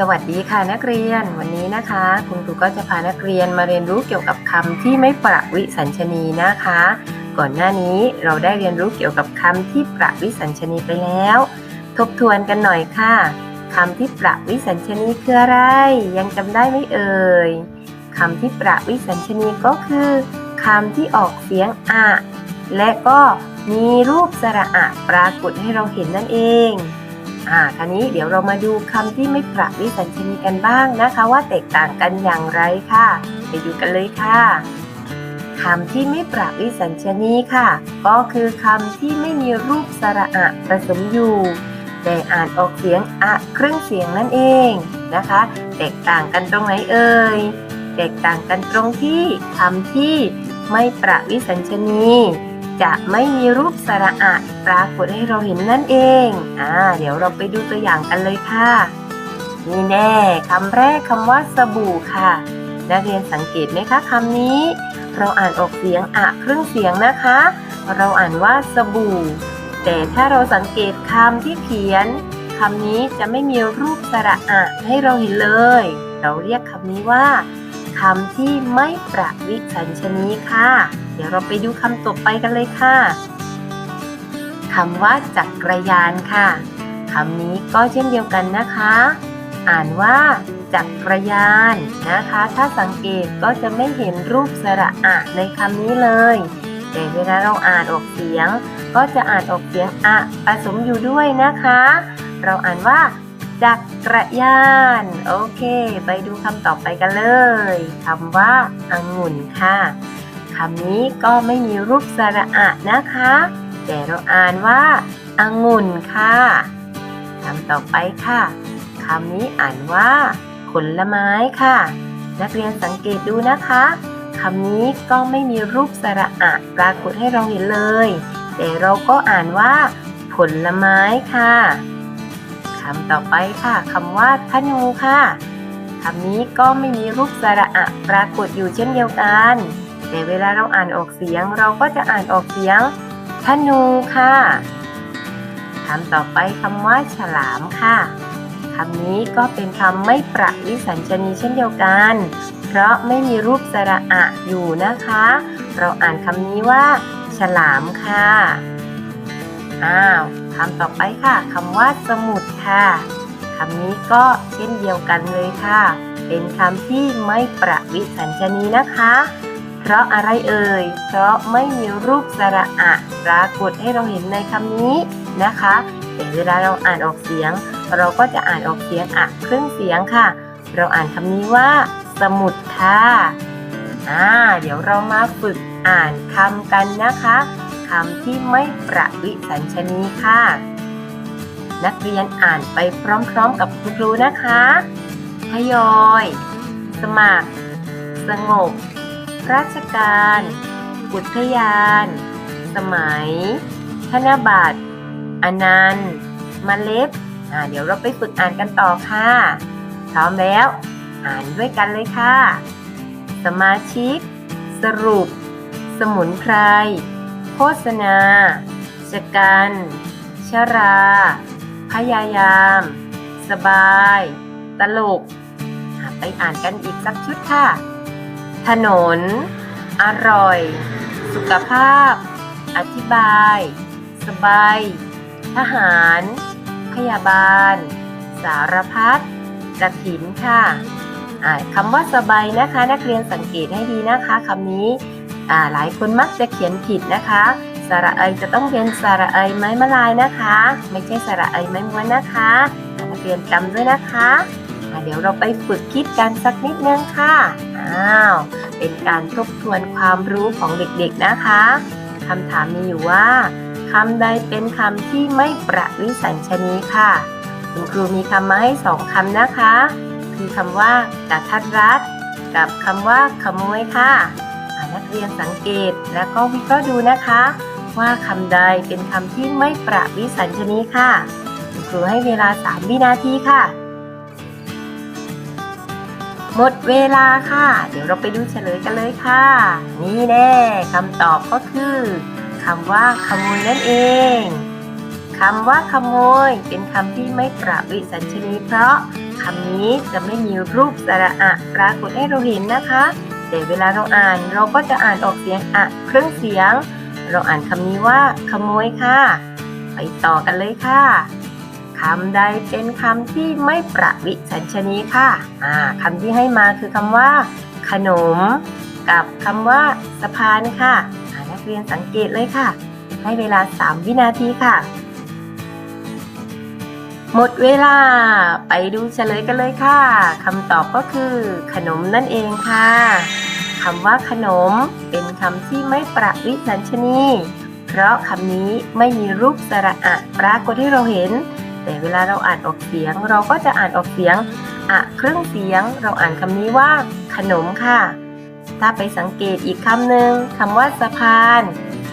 สวัสดีค่ะนักเรียนวันนี้นะคะ คุณครูก็จะพานักเรียนมาเรียนรู้เกี่ยวกับคำที่ไม่ประวิสัญชนีนะคะ ก่อนหน้านี้เราได้เรียนรู้เกี่ยวกับคำที่ประวิสัญชนีไปแล้ว ทบทวนกันหน่อยค่ะคำที่ประวิสัญชนีคืออะไร ยังจำได้ไหมเอ่ยคำที่ประวิสัญชนีก็คือคำที่ออกเสียงอะและก็มีรูปสระอะปรากฏให้เราเห็นนั่นเอง อ่าคราวนี้เดี๋ยวเรามาดูคำที่ไม่ประวิสัญชนีกันบ้างนะคะ ว่าแตกต่างกันอย่างไรค่ะ ไปดูกันเลยค่ะคำที่ไม่ประวิสัญชนีค่ะ ก็คือคำที่ไม่มีรูปสระอะผสมอยู่ แต่อ่านออกเสียงอะเครื่องเสียงนั่นเองนะคะ แตกต่างกันตรงไหนเอ่ยแตกต่างกันตรงที่คำที่ไม่ประวิสัญชนี จะไม่มีรูปสระอะปรากฏให้เราเห็นนั่นเอง อ่า เดี๋ยวเราไปดูตัวอย่างกันเลยค่ะ นี่แน่คำแรกคำว่าสบู่ค่ะ นักเรียนสังเกตไหมคะคำนี้ เราอ่านออกเสียงอะครึ่งเสียงนะคะ เราอ่านว่าสบู่ แต่ถ้าเราสังเกตคำที่เขียนคำนี้จะไม่มีรูปสระอะให้เราเห็นเลย เราเรียกคำนี้ว่า คำที่ไม่ประวิสัญชนีค่ะ เดี๋ยวเราไปดูคำต่อไปกันเลยค่ะคำว่าจักรยานค่ะคำนี้ก็เช่นเดียวกันนะคะ อ่านว่า จักรยานนะคะ ถ้าสังเกตก็จะไม่เห็นรูปสระอะในคำนี้เลย แต่เวลาเราอ่านออกเสียง ก็จะอ่านออกเสียงอะผสมอยู่ด้วยนะคะ เราอ่านว่า จักรยาน โอเค ไปดูคำต่อไปกันเลยคำว่าองุ่นค่ะคำนี้ก็ไม่มีรูปสระอะนะคะ แต่เราอ่านว่าองุ่นค่ะคำต่อไปค่ะคำนี้อ่านว่า ผลไม้ค่ะ นักเรียนสังเกตดูนะคะคำนี้ก็ไม่มีรูปสระอะปรากฏให้เราเห็นเลย แต่เราก็อ่านว่า ผลไม้ค่ะ คำต่อไปค่ะคำว่าธนูค่ะคำนี้ก็ไม่มีรูปสระอะปรากฏอยู่เช่นเดียวกัน แต่เวลาเราอ่านออกเสียงเราก็จะอ่านออกเสียงธนูค่ะคำต่อไปคำว่าฉลามค่ะคำนี้ก็เป็นคำไม่ประวิสัญชนีเช่นเดียวกัน เพราะไม่มีรูปสระอะอยู่นะคะ เราอ่านคำนี้ว่า ฉลามค่ะ อ้าว คำต่อไปค่ะคำว่าสมุดค่ะคำนี้ก็เช่นเดียวกันเลยค่ะ เป็นคำที่ไม่ประวิสัญชนีนะคะ เพราะอะไรเอ่ย เพราะไม่มีรูปสระอะปรากฏให้เราเห็นในคำนี้นะคะแต่เวลาเราอ่านออกเสียง เราก็จะอ่านออกเสียงอะครึ่งเสียงค่ะ เราอ่านคำนี้ว่า สมุดค่ะอ่าเดี๋ยวเรามาฝึกอ่านคำกันนะคะำที่ไม่ประวิสัญชนีค่ะ นักเรียนอ่านไปพร้อมๆกับคุณครูนะคะทยอย สมัคร สงบ ราชการ อุทยาน สมัย ธนบัตรอนันต์มเมล็ดอ่าเดี๋ยวเราไปฝึกอ่านกันต่อค่ะ พร้อมแล้ว อ่านด้วยกันเลยค่ะ สมาชิก สรุป สมุนไพร โฆษณาชกัน ชรา พยายาม สบาย ตลก ไปอ่านกันอีกสักชุดค่ะ ถนน อร่อย สุขภาพ อธิบาย สบาย ทหาร พยาบาล สารพัดกระถินค่ะอ่าคำว่าสบายนะคะ นักเรียนสังเกตให้ดีนะคะคำนี้ หลายคนมักจะเขียนผิดนะคะ สระเอยจะต้องเป็นสระเอยไม้มะลายนะคะ ไม่ใช่สระเอยไม้ม้วนนะคะอ่านักเรียนจำด้วยนะคะเดี๋ยวเราไปฝึกคิดกันสักนิดนึงค่ะ อ้าว เป็นการทบทวนความรู้ของเด็กๆนะคะคำถามมีอยู่ว่าคำใดเป็นคำที่ไม่ประวิสัญชนีค่ะ คุณครูมีคำมาให้สองคำนะคะ คือคำว่ากระทัดรัดกับคำว่าขโมยค่ะ นักเรียนสังเกตแล้วก็วิเคราะห์ดูนะคะ ว่าคำใดเป็นคำที่ไม่ประวิสัญชนีค่ะ ครูให้เวลา 3 วินาทีค่ะ หมดเวลาค่ะ เดี๋ยวเราไปดูเฉลยกันเลยค่ะ นี่แน่คำตอบก็คือคำว่าขโมยนั่นเองคำว่าขโมย เป็นคำที่ไม่ประวิสัญชนีเพราะคคำนี้จะไม่มีรูปสระอะปรากฏให้เราเห็นนะคะ แต่เวลาเราอ่านเราก็จะอ่านออกเสียงอะเครื่องเสียง เราอ่านคำนี้ว่าขโมยค่ะ ไปต่อกันเลยค่ะคำใดเป็นคำที่ไม่ประวิสัญชนีค่ะอ่าคำที่ให้มาคือคำว่า ขนม กับคำว่าสะพานค่ะนักเรียนสังเกตเลยค่ะ ให้เวลา 3 วินาทีค่ะ หมดเวลา ไปดูเฉลยกันเลยค่ะคำตอบก็คือ ขนมนั่นเองค่ะคำว่าขนมเป็นคำที่ไม่ประวิสัญชนี เพราะคำนี้ไม่มีรูปสระอะปรากฏให้เราเห็น แต่เวลาเราอ่านออกเสียง เราก็จะอ่านออกเสียงอะเครื่องเสียง เราอ่านคำนี้ว่า ขนมค่ะ ถ้าไปสังเกตอีกคำหนึ่งคำว่าสะพาน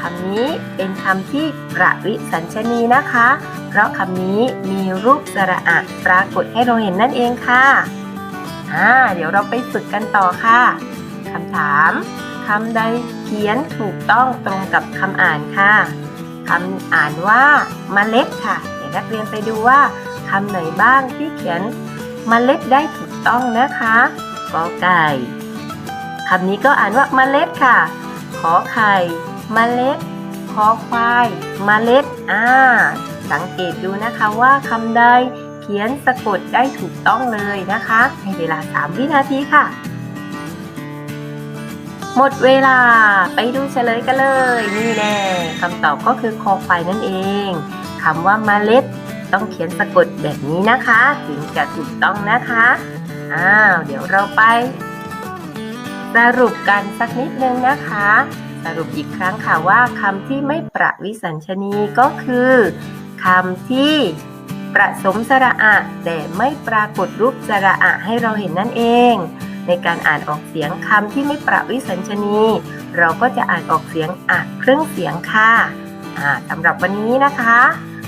คำนี้เป็นคำที่ประวิสัญชนีนะคะ เพราะคำนี้มีรูปสระอะปรากฏให้เราเห็นนั่นเองค่ะอ่าเดี๋ยวเราไปฝึกกันต่อค่ะคำถามคำใดเขียนถูกต้องตรงกับคำอ่านค่ะคำอ่านว่าเมล็ดค่ะ เดี๋ยวนักเรียนไปดูว่าคำไหนบ้างที่เขียนเมล็ดได้ถูกต้องนะคะกอไก่คำนี้ก็อ่านว่าเมล็ดค่ะ ขอไข่ มเมล็ดขอควายมเมล็ดอ่าสังเกตดูนะคะว่าคำใดเขียนสะกดได้ถูกต้องเลยนะคะ ให้เวลา 3 วินาทีค่ะ หมดเวลาไปดูเฉลยกันเลย นี่แน่คำตอบก็คือคอควายนั่นเองคำว่าเมล็ดต้องเขียนสะกดแบบนี้นะคะ ถึงจะถูกต้องนะคะ อ้าว เดี๋ยวเราไป สรุปกันสักนิดนึงนะคะ สรุปอีกครั้งค่ะว่าคำที่ไม่ประวิสัญชนีก็คือคำที่ประสมสระอะ แต่ไม่ปรากฏรูปสระอะให้เราเห็นนั่นเอง ในการอ่านออกเสียงคำที่ไม่ประวิสัญชนี เราก็จะอ่านออกเสียงอะเครื่องเสียงค่ะสำหรับวันนี้นะคะ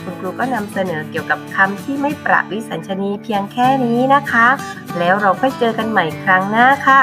คุณครูก็นำเสนอเกี่ยวกับคำที่ไม่ประวิสัญชนีเพียงแค่นี้นะคะ แล้วเราก็เจอกันใหม่ครั้งหน้าค่ะ